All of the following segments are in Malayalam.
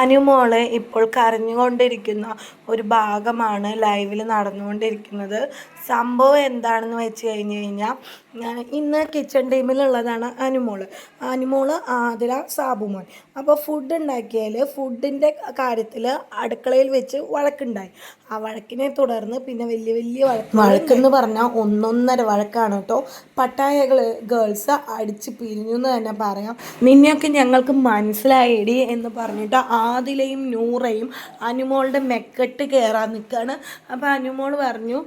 അനുമോൾ ഇപ്പോൾ കരഞ്ഞുകൊണ്ടിരിക്കുന്ന ഒരു ഭാഗമാണ് ലൈവിൽ നടന്നുകൊണ്ടിരിക്കുന്നത്. സംഭവം എന്താണെന്ന് വെച്ച് കഴിഞ്ഞ് കഴിഞ്ഞാൽ ഇന്ന് കിച്ചൺ ടീമിലുള്ളതാണ് അനുമോൾ അനുമോൾ ആതിര സാബുമോൻ അപ്പോൾ ഫുഡ് ഉണ്ടാക്കിയാൽ ഫുഡിന്റെ കാര്യത്തിൽ അടുക്കളയിൽ വെച്ച് വഴക്കുണ്ടായി. ആ വഴക്കിനെ തുടർന്ന് പിന്നെ വലിയ വലിയ വഴക്ക് വഴക്കെന്ന് പറഞ്ഞാൽ ഒന്നൊന്നര വഴക്കാണ് കേട്ടോ പട്ടായകൾ ഗേൾസ് അടിച്ച് പിരിഞ്ഞു എന്ന് തന്നെ പറയാം. നിന്നെയൊക്കെ ഞങ്ങൾക്ക് മനസ്സിലായിടി എന്ന് പറഞ്ഞിട്ട് ആദിലയും നൂറയും അനുമോളുടെ മെക്കെട്ട് കയറാൻ നിൽക്കുകയാണ് അപ്പോൾ അനുമോൾ പറഞ്ഞു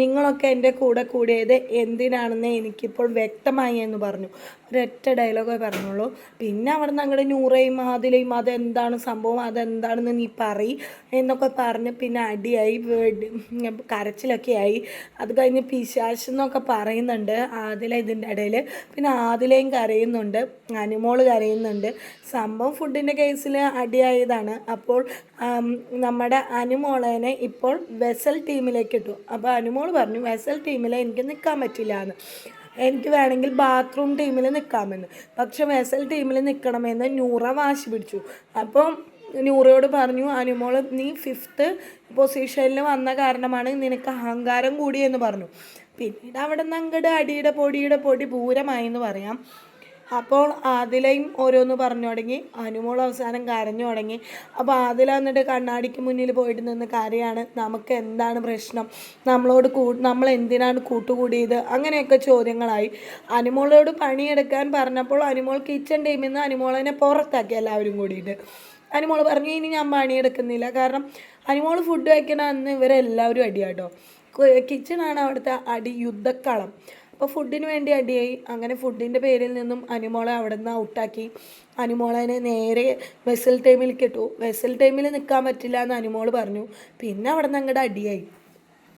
നിങ്ങളൊക്കെ എന്റെ കൂടെ കൂടിയത് എന്തിനാണെന്ന് എനിക്കിപ്പോൾ വ്യക്തമായി എന്ന് പറഞ്ഞു. ഒരൊറ്റ ഡയലോഗേ പറഞ്ഞുള്ളൂ. പിന്നെ അവിടെ നിന്ന് അങ്ങോട്ട് നൂറയും ആദിലയും അതെന്താണ് സംഭവം? അതെന്താണെന്ന് നീ പറയ് എന്നൊക്കെ പറഞ്ഞ് പിന്നെ അടിയായി കരച്ചിലൊക്കെ ആയി. അത് കഴിഞ്ഞ് പിശാശ് എന്നൊക്കെ പറയുന്നുണ്ട് ആദില ഇതിന്റെ ഇടയിൽ പിന്നെ ആദിലയും കരയുന്നുണ്ട് അനുമോൾ കരയുന്നുണ്ട്. സംഭവം ഫുഡിന്റെ കേസിൽ അടിയായതാണ് അപ്പോൾ നമ്മുടെ അനുമോളേനെ ഇപ്പോൾ വെസൽ ടീമിലേക്ക് ഇട്ടു. അപ്പോൾ അനുമോൾ പറഞ്ഞു വെസൽ ടീമിൽ എനിക്ക് നിൽക്കാൻ പറ്റില്ല എന്ന് എനിക്ക് വേണമെങ്കിൽ ബാത്റൂം ടീമിൽ നിൽക്കാമെന്ന് പക്ഷെ വെസൽ ടീമിൽ നിൽക്കണമെന്ന് നൂറ വാശി പിടിച്ചു. അപ്പം നൂറയോട് പറഞ്ഞു അനുമോൾ നീ ഫിഫ്ത്ത് പൊസിഷനിൽ വന്ന കാരണമാണ് നിനക്ക് അഹങ്കാരം കൂടി എന്ന് പറഞ്ഞു. പിന്നീട് അവിടെ നിന്ന് അങ്ങോട്ട് അടിയുടെ പൊടിയുടെ പൊടി പൂരമായി എന്ന് പറയാം. അപ്പോൾ ആദിലയും ഓരോന്ന് പറഞ്ഞു തുടങ്ങി. അനുമോൾ അവസാനം കരഞ്ഞു തുടങ്ങി. അപ്പോൾ ആദില എന്നിട്ട് കണ്ണാടിക്ക് മുന്നിൽ പോയിട്ട് നിന്ന് കരയാണ്. നമുക്ക് എന്താണ് പ്രശ്നം? നമ്മളോട് കൂ നമ്മൾ എന്തിനാണ് കൂട്ടുകൂടിയത്? അങ്ങനെയൊക്കെ ചോദ്യങ്ങളായി. അനുമോളോട് പണിയെടുക്കാൻ പറഞ്ഞപ്പോൾ അനുമോൾ കിച്ചൺ ടീമിൽ നിന്ന് അനുമോളനെ പുറത്താക്കി എല്ലാവരും കൂടിയിട്ട്. അനുമോൾ പറഞ്ഞു ഇനി ഞാൻ പണിയെടുക്കുന്നില്ല. കാരണം അനുമോൾ ഫുഡ് വയ്ക്കണമെന്ന് ഇവരെല്ലാവരും അടിയാട്ടോ. കിച്ചണാണ് അവിടുത്തെ അടി യുദ്ധക്കളം അപ്പോൾ ഫുഡിന് വേണ്ടി അടിയായി. അങ്ങനെ ഫുഡിന്റെ പേരിൽ നിന്നും അനുമോളെ അവിടെ നിന്ന് ഔട്ടാക്കി അനുമോളനെ നേരെ വെസൽ ടൈമിൽ ഇട്ടു. വെസൽ ടൈമിൽ നിൽക്കാൻ പറ്റില്ല എന്ന് അനുമോൾ പറഞ്ഞു. പിന്നെ അവിടെ നിന്ന് അങ്ങോട്ട് അടിയായി.